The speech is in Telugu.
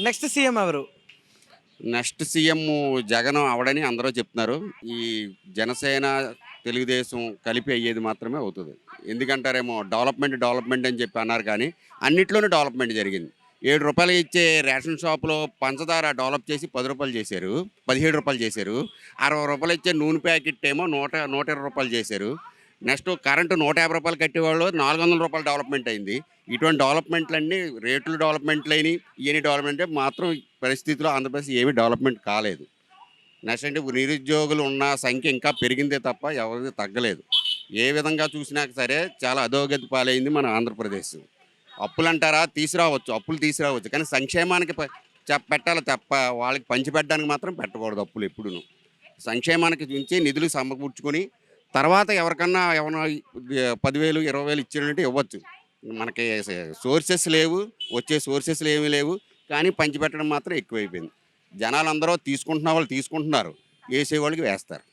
నెక్స్ట్ సీఎం ఎవరు? నెక్స్ట్ సీఎం జగన్ అవడని అందరూ చెప్తున్నారు. ఈ జనసేన తెలుగుదేశం కలిపి అయ్యేది మాత్రమే అవుతుంది. ఎందుకంటారేమో డెవలప్మెంట్ డెవలప్మెంట్ అని చెప్పి అన్నారు కానీ అన్నిట్లోనే డెవలప్మెంట్ జరిగింది. ఏడు రూపాయలు ఇచ్చే రేషన్ షాపులో పంచదార డెవలప్ చేసి పది రూపాయలు చేశారు పదిహేడు రూపాయలు చేశారు. అరవై రూపాయలు ఇచ్చే నూనె ప్యాకెట్ ఏమో నూట నూట ఇరవై రూపాయలు చేశారు. నెక్స్ట్ కరెంటు నూట యాభై రూపాయలు కట్టేవాళ్ళు నాలుగు వందల రూపాయలు డెవలప్మెంట్ అయింది. ఇటువంటి డెవలప్మెంట్లన్నీ రేట్లు డెవలప్మెంట్లు అయినాయి ఇవన్నీ డెవలప్మెంట్ మాత్రం పరిస్థితిలో ఆంధ్రప్రదేశ్ ఏమీ డెవలప్మెంట్ కాలేదు. నెక్స్ట్ అంటే నిరుద్యోగులు ఉన్న సంఖ్య ఇంకా పెరిగిందే తప్ప ఎవరిది తగ్గలేదు. ఏ విధంగా చూసినా సరే చాలా అధోగతి పాలైంది మన ఆంధ్రప్రదేశ్. అప్పులు అంటారా తీసుకురావచ్చు అప్పులు తీసుకురావచ్చు. కానీ సంక్షేమానికి పెట్టాలి? తప్ప వాళ్ళకి పంచిపెట్టడానికి మాత్రం పెట్టకూడదు అప్పులు ఎప్పుడును. సంక్షేమానికి ఉంచి నిధులు సమకూర్చుకొని తర్వాత ఎవరికన్నా ఎవరైనా పదివేలు ఇరవై వేలు ఇచ్చినట్టు ఇవ్వచ్చు. మనకి సోర్సెస్ లేవు వచ్చే సోర్సెస్ ఏమీ లేవు. కానీ పంచిపెట్టడం మాత్రం ఎక్కువైపోయింది. జనాలు అందరూ తీసుకుంటున్న వాళ్ళు తీసుకుంటున్నారు. వేసే వాళ్ళకి వేస్తారు.